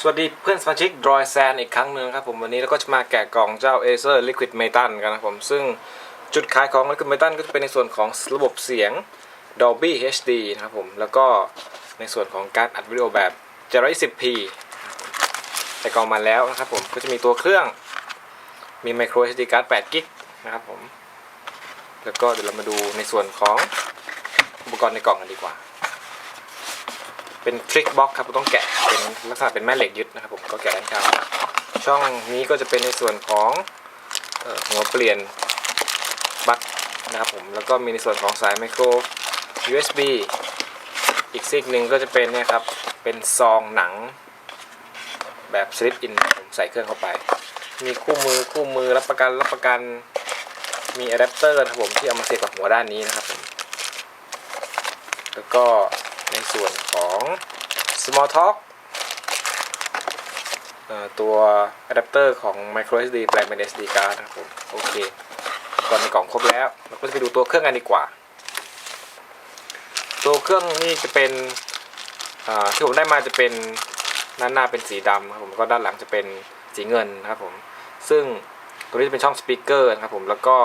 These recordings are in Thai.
สวัสดีเพื่อนสมาชิก Droid Sand อีกครั้งหนึ่งครับผมวันนี้เราก็จะมาแกะกล่องเจ้า Acer Liquid Metal กันนะครับผมซึ่งจุดขายของ Liquid Metal ก็จะเป็นในส่วนของระบบเสียง Dolby HD นะครับผมแล้วก็ในส่วนของการอัดวิดีโอแบบ 720p ใส่กล่องมาแล้วนะครับผมก็จะมีตัวเครื่องมี Micro SD card 8 g b นะครับผมแล้วก็เดี๋ยวเรามาดูในส่วนของอุปกรณ์ในกล่องกันดีกว่า เป็นทริกบ็อกครับเราต้องแกะเป็นลักษณะเป็นแม่เหล็กยึดนะครับผมก็แกะด้านข้างช่องนี้ก็จะเป็นในส่วนของหัวเปลี่ยนบัคนะครับผมแล้วก็มีในส่วนของสายไมโคร USB อีกซีกหนึ่งก็จะเป็นเนี่ยครับเป็นซองหนังแบบสลิปอินผมใส่เครื่องเข้าไป มีคู่มือคู่มือรับประกันรับประกันมีอะแดปเตอร์นะครับผมที่เอามาเสียบกับหัวด้านนี้นะครับแล้วก็ ในส่วนของ small talk ตัวอะแดปเตอร์ของ micro SD แปลงเป็น SD card นะครับผมโอเคก่อนในกล่องครบแล้ว เราก็จะไปดูตัวเครื่องกันดีกว่า ตัวเครื่องนี่จะเป็นที่ผมได้มาจะเป็นด้านหน้าเป็นสีดำครับผมแล้วก็ด้านหลังจะเป็นสีเงินนะครับผมซึ่งตัวนี้จะเป็นช่องสปีกเกอร์นะครับผมแล้วก็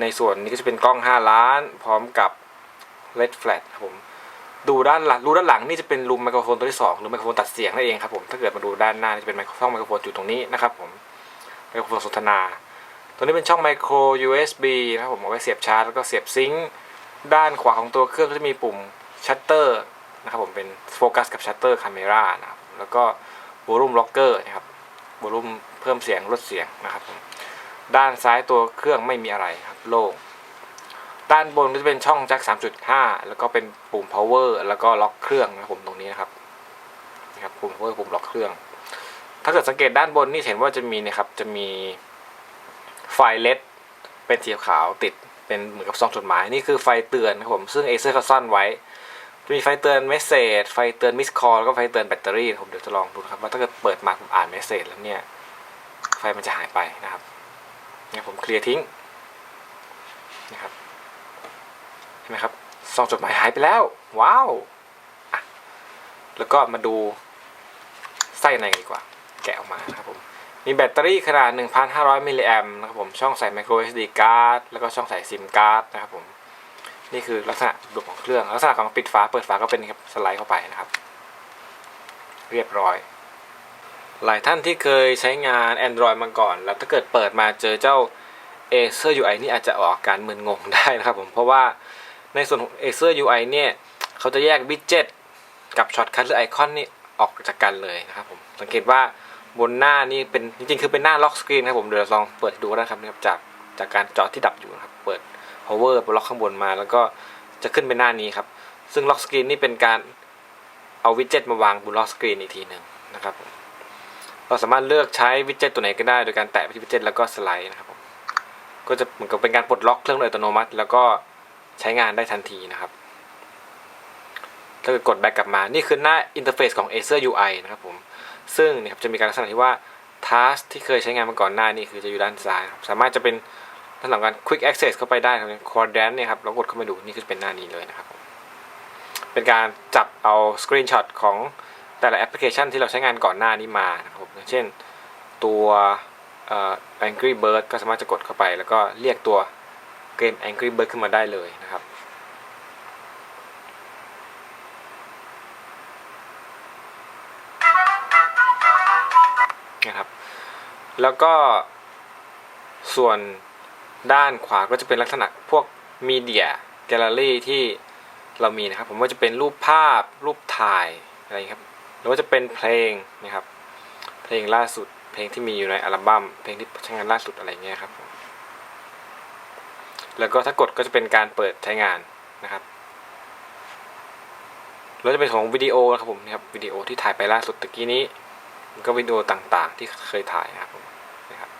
ในส่วนนี้ก็จะเป็นกล้อง 5 ล้าน พร้อมกับ LED flash ครับผม ดูด้านหลังดูด้านหลังนี่จะเป็นรูมไมโครโฟนตัวที่2หรือไมโครโฟนตัดเสียงนั่นเองครับผมถ้าเกิดมาดูด้านหน้าจะเป็นไมโครช่องไมโครโฟนอยู่ตรงนี้นะครับผมไมโครโฟนสนทนา ตัวนี้เป็นช่องไมโคร USB นะครับผมเอาไว้เสียบชาร์จแล้วก็เสียบซิงค์ด้านขวาของตัวเครื่องก็จะมีปุ่มชัตเตอร์นะครับผมเป็นโฟกัสกับชัตเตอร์คาเมรานะครับแล้วก็วอลุ่มล็อกเกอร์นะครับวอลุ่มเพิ่มเสียงลดเสียงนะครับผมด้านซ้ายตัวเครื่องไม่มีอะไรครับโล่ง ด้านบนก็จะเป็นช่องแจ็ค 3.5 แล้วก็เป็นปุ่ม power แล้วก็ล็อกเครื่องนะครับผมตรงนี้นะครับนะครับปุ่ม power ปุ่มล็อกเครื่อง ถ้าเกิดสังเกตด้านบนนี่เห็นว่าจะมีนะครับจะมีไฟเลดเป็นสีขาวติดเป็นเหมือนกับซองจดหมายนี่คือไฟเตือนครับผมซึ่ง Acer เขาซ่อนไว้จะมีไฟเตือนเมสเซจไฟเตือนมิสคอลแล้วก็ไฟเตือนแบตเตอรี่ผมเดี๋ยวจะลองดูนะครับว่าถ้าเกิดเปิดมาผมอ่านเมสเซจแล้วเนี่ยไฟมันจะหายไปนะครับเนี่ยผมเคลียร์ทิ้งนะครับ เห็นไหมครับซองจดหมายหายไปแล้ว ว้าวแล้วก็มาดูไส้ในดีกว่า แกะออกมาครับผมมีแบตเตอรี่ขนาด 1,500 มิลลิแอมนะครับผมช่องใส่ micro SD card แล้วก็ช่องใส่ซิมการ์ดนะครับผมนี่คือลักษณะรูปของเครื่อง ลักษณะของปิดฝาเปิดฝาก็เป็นครับสไลด์เข้าไปนะครับ เรียบร้อย หลายท่านที่เคยใช้งาน Android มาก่อน แล้วถ้าเกิดเปิดมาเจอเจ้า Acer UI นี่อาจจะออกอาการมึนงงได้นะครับผมเพราะว่า ในส่วนของ Acer UI เนี่ย เขาจะแยกวิดเจ็ตกับช็อตคัทหรือไอคอนนี่ออกจากกันเลยนะครับผม สังเกตว่าบนหน้านี่เป็นจริงๆ คือเป็นหน้าล็อกสกรีนนะครับผม เดี๋ยวเราลองเปิดดูนะครับนะครับจากจากการจอที่ดับอยู่นะครับ เปิด power ล็อกข้างบนมา แล้วก็จะขึ้นเป็นหน้านี้ครับ ซึ่งล็อกสกรีนนี่เป็นการเอาวิดเจ็ตมาวางบนล็อกสกรีนอีกทีหนึ่งนะครับผมเราสามารถเลือกใช้วิดเจ็ตตัวไหนก็ได้โดยการแตะไปที่วิดเจ็ตแล้วก็สไลด์นะครับผม ก็จะเหมือนกับเป็นการปลดล็อกเครื่องโดยอัตโนมัติ แล้วก็ ใช้งานได้ทันทีนะครับถ้าเกิดกดแบ็กกลับมา นี่คือหน้าอินเทอร์เฟซของ Acer UI นะครับผม ซึ่งเนี่ยครับจะมีการลักษณะที่ว่า Task ที่เคยใช้งานมาก่อนหน้านี่คือจะอยู่ด้านซ้าย สามารถจะเป็นด้านหลังการ Quick Access เข้าไปได้ครับ Quadrant เนี่ยครับเรากดเข้ามาดูนี่คือเป็นหน้านี้เลยนะครับ เป็นการจับเอาสกรีนช็อตของแต่ละแอปพลิเคชันที่เราใช้งานก่อนหน้านี้มานะครับอย่างเช่นตัว Angry Bird ก็สามารถจะกดเข้าไป แล้วก็เรียกตัว เกม Angry Bird ขึ้นมาได้เลยนะครับ นะครับ แล้วก็ส่วนด้านขวาก็จะเป็นลักษณะพวกมีเดียแกลเลอรี่ที่เรามีนะครับ ผมว่าจะเป็นรูปภาพรูปถ่ายอะไรครับหรือว่าจะเป็นเพลงนะครับ เพลงล่าสุดเพลงที่มีอยู่ในอัลบั้มเพลงที่ใช้งานล่าสุดอะไรเงี้ยครับผม แล้วก็ถ้ากดก็จะเป็นการเปิดใช้งานนะครับแล้วจะเป็นของวิดีโอนะครับผมนะครับวิดีโอที่ถ่ายไปล่าสุดตะกี้นี้ก็วิดีโอต่างๆ ที่เคยถ่ายนะครับผมนะครับ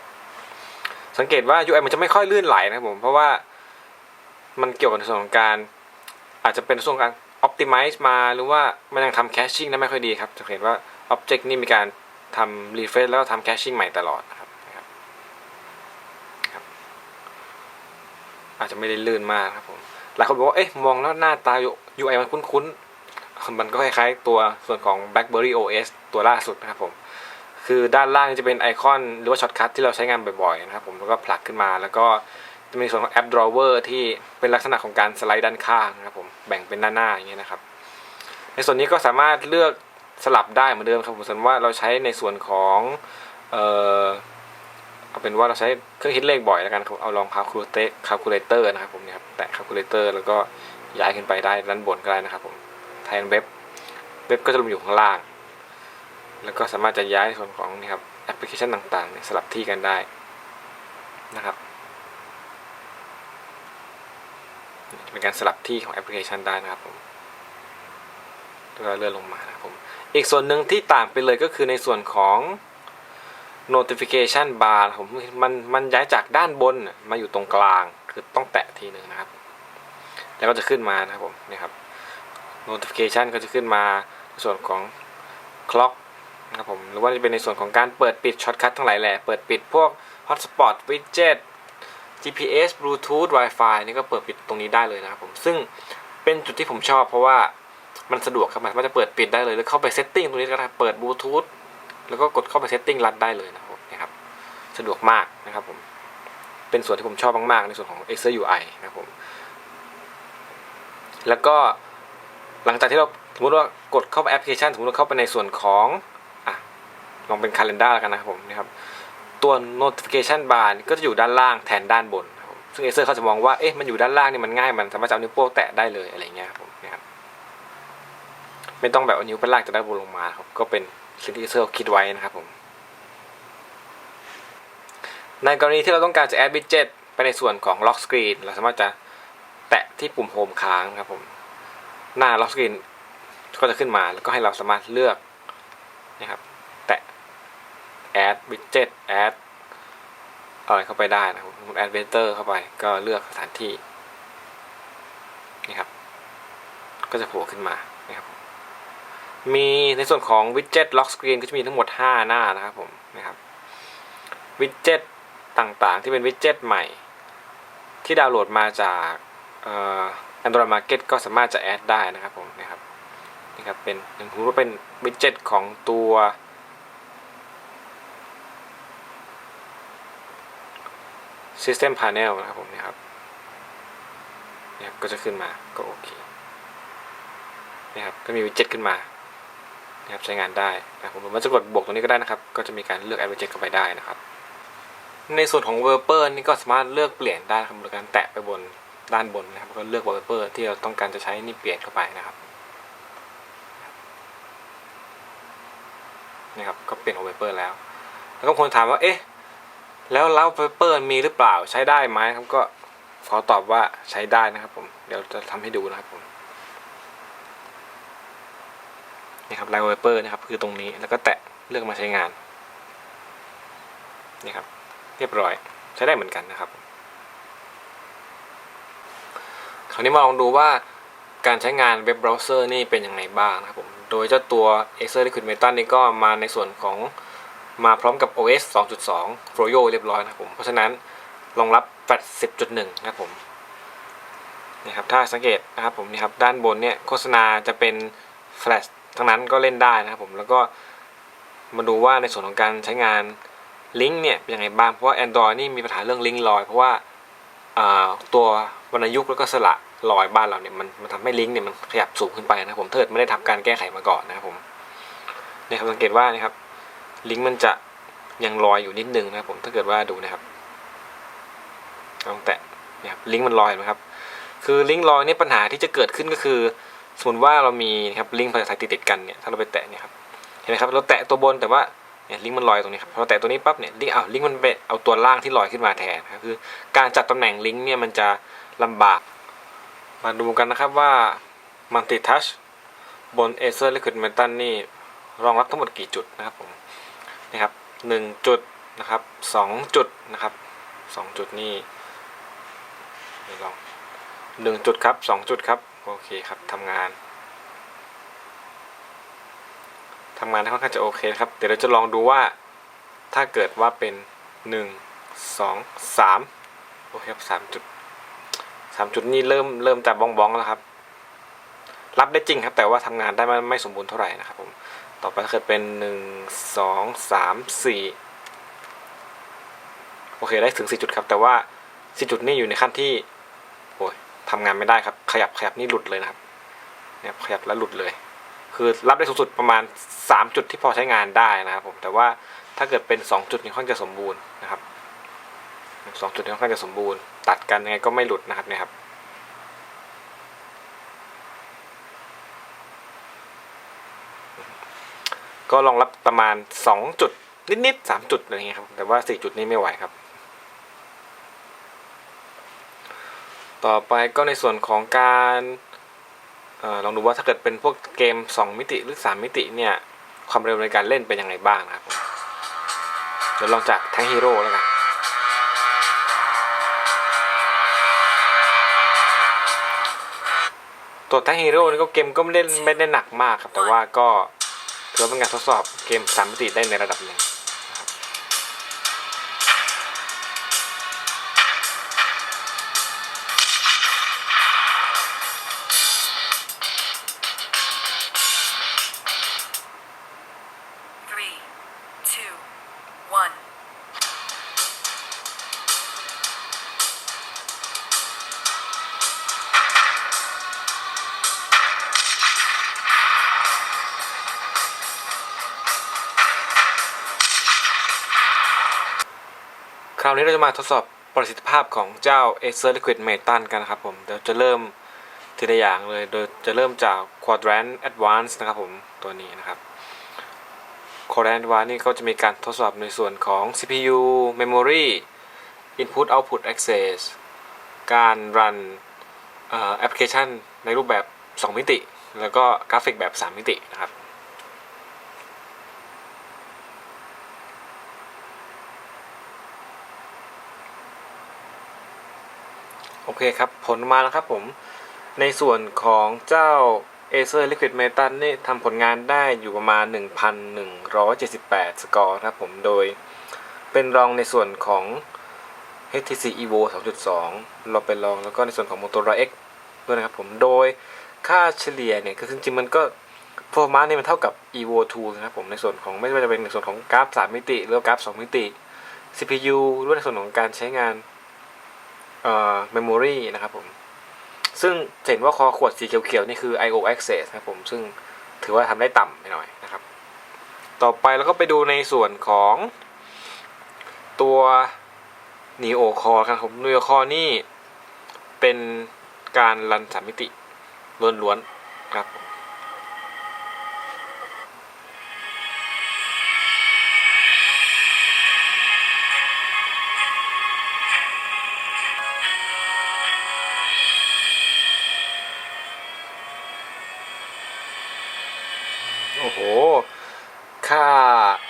สังเกตว่า UI มันจะไม่ค่อยลื่นไหลนะครับผมเพราะว่ามันเกี่ยวกับส่วนของการ อาจจะเป็นส่วนของการ optimize มาหรือว่ามันยังทำ caching ได้นไม่ค่อยดีครับจะเห็นว่า object นี่มีการทำ refresh แล้วทำ caching ใหม่ตลอดนะครับนะครับนะครับ อาจจะไม่ได้ลื่นมากครับผมหลายคนบอกว่าเอ๊ะมองแล้วหน้าตา UI มันคุ้นๆ มันก็คล้ายๆตัวส่วนของ BlackBerry OS ตัวล่าสุดนะครับผมคือด้านล่างจะเป็นไอคอนหรือว่าช็อตคัทที่เราใช้งานบ่อยๆนะครับผมแล้วก็ผลักขึ้นมาแล้วก็จะมีส่วนของแอป drawer ที่เป็นลักษณะของการสไลด์ด้านข้างนะครับผมแบ่งเป็นหน้าๆอย่างเงี้ยนะครับ ในส่วนนี้ก็สามารถเลือกสลับได้เหมือนเดิมครับผมส่วนว่าเราใช้ในส่วนของ เอาเป็นว่าเราใช้เครื่องคิดเลขบ่อยแล้วกันครับเอาลอง calculator calculator นะครับผมเนี่ยครับแตะ calculator แล้วก็ย้ายขึ้นไปได้ด้านบนก็ได้นะครับผมแทนเว็บเว็บก็จะลงอยู่ข้างล่าง แล้วก็สามารถจะย้ายส่วนของนี่ครับแอปพลิเคชันต่างๆเนี่ยสลับที่กันได้นะครับเป็นการสลับที่ของแอปพลิเคชันได้นะครับผมแล้วเลื่อนลงมานะครับผมอีกส่วนหนึ่งที่ต่างไปเลยก็คือในส่วนของ notification bar ผมมันมันย้ายจากด้านบนมาอยู่ตรงกลางคือต้องแตะทีหนึ่งนะครับ แล้วก็จะขึ้นมานะครับผมนี่ครับ notification ก็จะขึ้นมาในส่วนของ clock นะครับผมหรือว่าจะเป็นในส่วนของการเปิดปิดช็อตคัททั้งหลายแหละเปิดปิดพวก hotspot widget GPS Bluetooth Wi-Fi นี่ก็เปิดปิดตรงนี้ได้เลยนะครับผมซึ่งเป็นจุดที่ผมชอบเพราะว่ามันสะดวกครับมายความว่าจะเปิดปิดได้เลยแล้วเข้าไปเซตติ้งตรงนี้ก็ได้เปิดบลูทูธ แล้วก็กดเข้าไปเซตติ้งรัดได้เลยนะครับนะครับ สะดวกมากนะครับผม เป็นส่วนที่ผมชอบมากๆ ในส่วนของ Acer UI นะครับผม แล้วก็หลังจากที่เราสมมติว่ากดเข้าไปแอปพลิเคชันสมมติว่าเข้าไปในส่วนของอะลองเป็น Calendar แล้วกันนะครับผมนะครับ ตัว notification bar นี่ก็จะอยู่ด้านล่างแทนด้านบนนะครับผมซึ่ง Acer เขาจะมองว่า เอ๊ะ มันอยู่ด้านล่างนี่มันง่าย มันสามารถจะเอานิ้วโป้งแตะได้เลยอะไรเงี้ยครับผม ไม่ต้องแบบเอานิ้วไปลากจากด้านบนลงมาครับ ก็เป็นสิ่งที่เซอร์คิดไว้นะครับผมในกรณีที่เราต้องการจะแอด widget ไปในส่วนของ lock screen เราสามารถจะแตะที่ปุ่ม home ค้างครับผมหน้า lock screen ก็จะขึ้นมาแล้วก็ให้เราสามารถเลือกนะครับ แตะ add widget add อะไรเข้าไปได้นะครับผม add vector เข้าไปก็เลือกสถานที่นี่ครับ ก็จะโผล่ขึ้นมา มีในส่วนของ widget lock screen ก็จะมีทั้งหมด 5 หน้านะครับผมนะครับ widget ต่างๆ ที่เป็น widget ใหม่ ที่ดาวน์โหลดมาจากเอ่อ Android Market ก็สามารถจะแอดได้นะครับผมนะครับนี่ครับเป็นอย่างผมว่าเป็น widget ของตัว System Panel นะครับผมนะครับเนี่ยครับก็จะขึ้นมาก็โอเคนะครับก็มีวิดเจ็ตขึ้นมา นะครับใช้งานได้นะครับผมมันจะกดบวกตรงนี้ก็ได้นะครับ ก็จะมีการเลือกแอดวิดเจ็ตเข้าไปได้นะครับ ในส่วนของเวอร์เปอร์นี่ก็สามารถเลือกเปลี่ยนได้ครับโดยการแตะไปบนด้านบนนะครับก็เลือกเวอร์เปอร์ที่เราต้องการจะใช้นี่เปลี่ยนเข้าไปนะครับนี่ครับก็เปลี่ยนเวอร์เปอร์แล้ว แล้วก็คนถามว่าเอ๊ะแล้วเล้าเวอร์เปอร์มีหรือเปล่าใช้ได้ไหมครับก็ขอตอบว่าใช้ได้นะครับผมเดี๋ยวจะทำให้ดูนะครับผม นี่ครับไลน์ไวเปอร์นะครับคือตรงนี้แล้วก็แตะเลือกมาใช้งานนี่ครับเรียบร้อยใช้ได้เหมือนกันนะครับ คราวนี้มาลองดูว่าการใช้งานเว็บเบราว์เซอร์นี่เป็นยังไงบ้างนะครับผม โดยเจ้าตัว Acer Liquid Metal นี่ก็มาในส่วนของมาพร้อมกับ OS 2.2 Froyo เรียบร้อยนะครับผม เพราะฉะนั้นรองรับ Flash 10.1 นะครับผมนี่ครับถ้าสังเกตนะครับผมนี่ครับด้านบนเนี่ยโฆษณาจะเป็น Flash ทั้งนั้นก็เล่นได้นะครับผมแล้วก็มาดูว่าในส่วนของการใช้งานลิงก์เนี่ยเป็นยังไงบ้างเพราะว่า Android นี่มีปัญหาเรื่องลิงก์ลอยเพราะว่าาตัววรรณยุกต์แล้วก็สระลอยบ้านเราเนี่ยมันมันทำให้ลิงก์เนี่ยมันขยับสูงขึ้นไปนะครับผมเกิดไม่ได้ทำการแก้ไขมาก่อนนะครับผมเนี่ยครับสังเกตว่านะครับลิงก์มันจะยังลอยอยู่นิดนึงนะครับผมถ้าเกิดว่าดูนะครับลองแตะนี่ยครับลิงก์มันลอยนไหมครับคือลิงก์ลอยนี่ปัญหาที่จะเกิดขึ้นก็คือ สมมติว่าเรามีนะครับลิงก์ภาษาไทยติดกันเนี่ยถ้าเราไปแตะเนี่ยครับเห็นไหมครับเราแตะตัวบนแต่ว่าเนี่ยลิงก์มันลอยตรงนี้ครับพอเราแตะตัวนี้ปั๊บเนี่ยลิงก์อ้าวลิงก์มันไปเอาตัวล่างที่ลอยขึ้นมาแทนครับคือการจัดตำแหน่งลิงก์เนี่ยมันจะลำบาก มาดูกันนะครับว่า Multi Touch บน Acer Liquid Metal นี่รองรับทั้งหมดกี่จุดนะครับผมนะครับหนึ่งจุดนะครับสองจุดนะครับสองจุดนี่ลองหนึ่งจุดครับสองจุดครับ โอเคครับทำงานทำงานได้ค่อนข้างจะโอเคครับ เดี๋ยวเราจะลองดูว่าถ้าเกิดว่าเป็นหนึ่งสองสามโอเคครับสามจุดสามจุดนี่เริ่มเริ่มจะบ้องบ้องแล้วครับ รับได้จริงครับ แต่ว่าทำงานได้ไม่ไม่สมบูรณ์เท่าไหร่นะครับผม ต่อไปถ้าเกิดเป็นหนึ่งสองสามสี่โอเคได้ถึงสี่จุดครับ แต่ว่าสี่จุดนี่อยู่ในขั้นที่ โอ้ย ทำงานไม่ได้ครับ ขยับขยับนี่หลุดเลยนะครับเนี่ยขยับแล้วหลุดเลย คือรับได้สูงสุดประมาณสามจุดที่พอใช้งานได้นะครับผมแต่ว่าถ้าเกิดเป็นสองจุดนี่ค่อนข้างจะสมบูรณ์นะครับสองจุดนี่ค่อนข้างจะสมบูรณ์ ตัดกันยังไงก็ไม่หลุดนะครับเนี่ยครับก็รองรับประมาณ 2 จุดนิดๆ3จุดอะไรเงี้ยครับ แต่ว่า 4 จุดนี้ไม่ไหวครับ ต่อไปก็ในส่วนของการออลองดูว่าถ้าเกิดเป็นพวกเกม 2 มิติหรือ 3 มิติเนี่ยความเร็วในการเล่นเป็นยังไงบ้างครับเดี๋ยวลองจากแทงฮีโร่แล้วกันตัวแทงฮีโร่นี่ก็เกมก็ไม่ได้ไม่ได้หนักมากครับ แต่ว่าก็ถือว่าเป็นการทดสอบเกมสามมิติได้ในระดับหนึ่งาวนี้เราจะมาทดสอบประสิทธิภาพของเจ้า Acer Liquid Metal กันนะครับผมเดี๋ยวจะเริ่มทีละอย่างเลย โดยจะเริ่มจาก Quadrant Advanced นะครับผมตัวนี้นะครับ Quadrant Advanced นี่ก็จะมีการทดสอบในส่วนของ CPU Memory Input Output Access การรันแอปพลิเคชันในรูปแบบ 2 มิติ แล้วก็กราฟิกแบบ 3 มิตินะครับ เคครับ ผลมาแล้วครับผม ในส่วนของเจ้า Acer Liquid Metal นี่ทำผลงานได้อยู่ประมาณ 1,178 สกอร์ครับผมโดยเป็นรองในส่วนของ HTC Evo 2.2 เราเป็นรองแล้วก็ในส่วนของ Motorola X ด้วยนะครับผมโดยค่าเฉลี่ยเนี่ยคือจริงๆมันก็พอมาเนี่ยมันเท่ากับ Evo 2 นะครับผมในส่วนของไม่ว่าจะเป็นในส่วนของกราฟ 3 มิติ หรือกราฟ 2 มิติ CPU หรือในส่วนของการใช้งาน เอ่อ memory นะครับผม ซึ่งเห็นว่าคอขวดสีเขียวๆนี่คือ I/O access นะครับผม ซึ่งถือว่าทำได้ต่ำไปหน่อยนะครับ ต่อไปเราก็ไปดูในส่วนของตัว Neo Core ครับผม Neo Core นี่เป็นการรันสามมิติล้วนๆครับ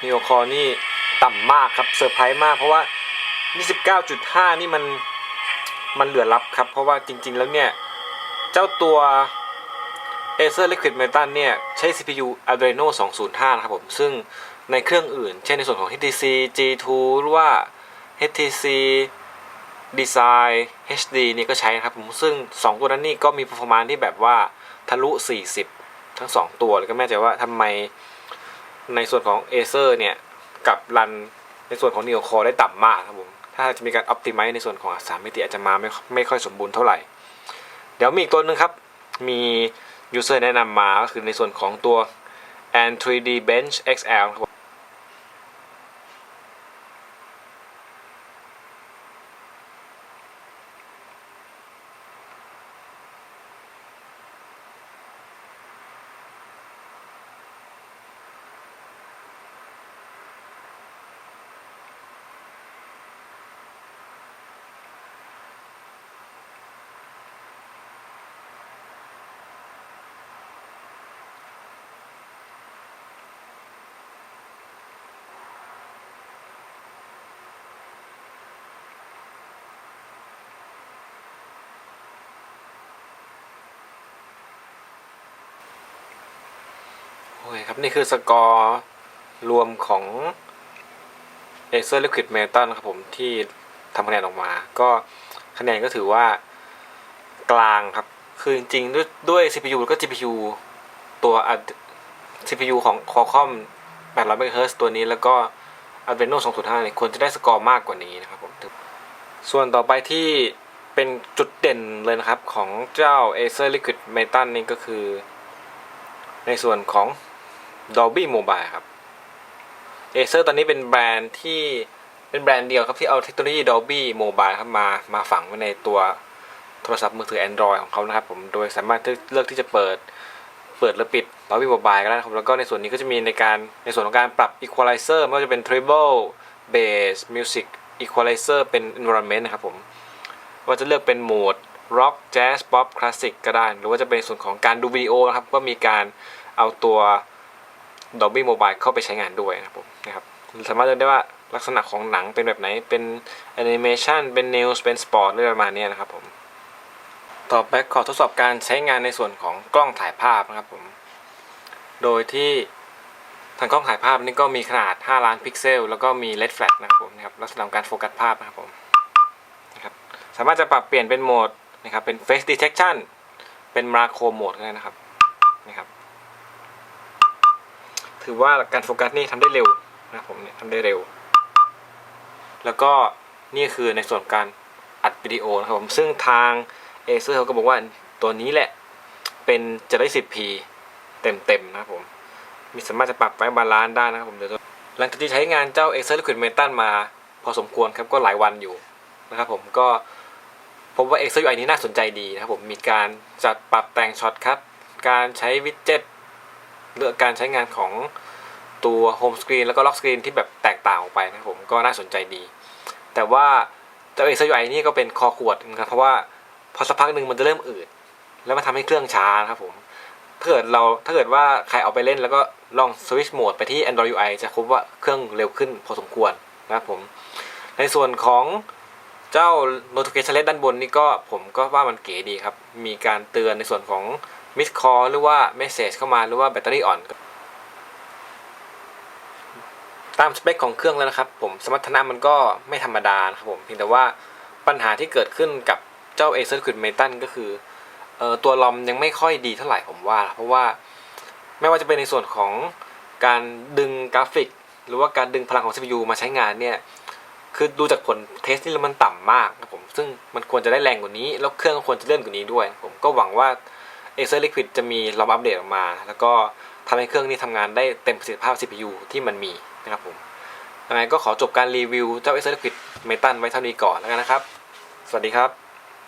Neo Core นี่ต่ำมากครับเซอร์ไพรส์มาก เพราะว่า 29.5 นี่มันมันเหลือลับครับ เพราะว่าจริง ๆ แล้วเนี่ย เจ้าตัว Acer Liquid Metal เนี่ยใช้ CPU Adreno 205 นะครับผม ซึ่งในเครื่องอื่น เช่นในส่วนของ HTC G2 หรือว่า HTC Design HD นี่ก็ใช้นะครับผม ซึ่ง 2 ตัวนั้นนี่ก็มี performance ที่แบบว่าทะลุ 40 ทั้ง 2 ตัวเลยก็ไม่แน่ใจว่าทำไม ในส่วนของ Acer เนี่ยกับรันในส่วนของ Neo Core ได้ต่ำมากครับผม ถ้าจะมีการ optimize ในส่วนของสามมิติอาจจะมาไม่ไม่ค่อยสมบูรณ์เท่าไหร่ เดี๋ยวมีอีกตัวหนึ่งครับ มี user แนะนำมาก็คือในส่วนของตัว and 3D Bench XL ครับ ครับ นี่คือสกอร์รวมของ Acer Liquid Metal นะครับผมที่ทำคะแนนออกมา ก็คะแนนก็ถือว่ากลางครับ คือจริงๆด้วยด้วย CPU แล้วก็ GPU ตัว CPU ของ Qualcomm 800 MHz ตัวนี้แล้วก็ Adreno 205เนี่ยควรจะได้สกอร์มากกว่านี้นะครับผมส่วนต่อไปที่เป็นจุดเด่นเลยนะครับของเจ้า Acer Liquid Metal นี่ก็คือ ในส่วนของ Dolby Mobile ครับ Acer ตอนนี้เป็นแบรนด์ที่เป็นแบรนด์เดียวครับที่เอาเทคโนโลยี Dolby Mobile ครับมามาฝังไว้ในตัวโทรศัพท์มือถือ Android ของเขานะครับผมโดยสามารถเลือกที่จะเปิดเปิดหรือปิด Dolby Mobile ก็ได้ครับแล้วก็ในส่วนนี้ก็จะมีในการในส่วนของการปรับ Equalizer ไม่ว่าจะเป็น Treble Bass Music Equalizer เป็น Environment นะครับผมว่าจะเลือกเป็นโหมด Rock Jazz Pop Classic ก็ได้ หรือว่าจะเป็นส่วนของการดูวิดีโอนะครับก็มีการเอาตัว Dolby Mobile เข้าไปใช้งานด้วยนะครับผมนะครับสามารถเลือกได้ว่าลักษณะของหนังเป็นแบบไหน เป็นแอนิเมชันเป็น News เป็นสปอร์ตอะไรประมาณเนี้ยนะครับผม ต่อไปขอทดสอบการใช้งานในส่วนของกล้องถ่ายภาพนะครับผม โดยที่ทางกล้องถ่ายภาพนี่ก็มีขนาด 5 ล้านพิกเซล แล้วก็มี LED flash นะครับผมนะครับลักษณะของการโฟกัสภาพนะครับผมนะครับ สามารถจะปรับเปลี่ยนเป็นโหมดนะครับเป็น face detection เป็น macro mode ก็ได้นะครับนะครับ ถือว่าการโฟกัสนี่ทำได้เร็วนะผมเนี่ยทำได้เร็ว แล้วก็นี่คือในส่วนการอัดวิดีโอนะครับผมซึ่งทางเอเซอร์เขาก็บอกว่าตัวนี้แหละเป็นจะได้ 10p เต็มๆนะครับผม มีสามารถจะปรับไว้บาลานซ์ได้นะครับผมเดี๋ยวหลังจากที่ใช้งานเจ้า Acer Liquid Metal มาพอสมควรครับก็หลายวันอยู่นะครับผมก็พบว่า Acer UI นี้น่าสนใจดีนะครับผมมีการจัดปรับแต่งช็อตคัทการใช้วิดเจ็ต เลือกการใช้งานของตัวโฮมสกรีนแล้วก็ล็อกสกรีนที่แบบแตกต่างออกไปนะครับผมก็น่าสนใจดี แต่ว่าเจ้า Acer UI นี่ก็เป็นคอขวดนะครับเพราะว่าพอสักพักหนึ่งมันจะเริ่มอืดแล้วมันทำให้เครื่องช้านะครับผมถ้าเกิดเราถ้าเกิดว่าใครเอาไปเล่นแล้วก็ลองสวิตช์โหมดไปที่ Android UI จะพบว่าเครื่องเร็วขึ้นพอสมควรนะครับผม ในส่วนของเจ้า notification led ด้านบนนี่ก็ผมก็ว่ามันเก๋ดีครับ มีการเตือนในส่วนของ miss call หรือว่า message เข้ามาหรือว่าแบตเตอรี่อ่อน ตามสเปคของเครื่องแล้วนะครับ ผมสมรรถนะมันก็ไม่ธรรมดานะครับผมเพียงแต่ว่าปัญหาที่เกิดขึ้นกับเจ้า Acer Liquid Metal ก็คือออตัวลอมยังไม่ค่อยดีเท่าไหร่ผมว่า เพราะว่าไม่ว่าจะเป็นในส่วนของการดึงกราฟิก หรือว่าการดึงพลังของ CPU มาใช้งานเนี่ยคือดูจากผลเทสนี่แล้วมันต่ำมากนะครับผมซึ่งมันควรจะได้แรงกว่านี้ แล้วเครื่องก็ควรจะเลื่อนกว่านี้ด้วย ผมก็หวังว่า Acer Liquid จะมีรอมอัปเดตออกมา แล้วก็ทำให้เครื่องนี้ทำงานได้เต็มประสิทธิภาพ CPU ที่มันมีนะครับผมยังไงก็ขอจบการรีวิวเจ้า Acer Liquid Metal ไว้เท่านี้ก่อนแล้วกันนะครับ สวัสดีครับ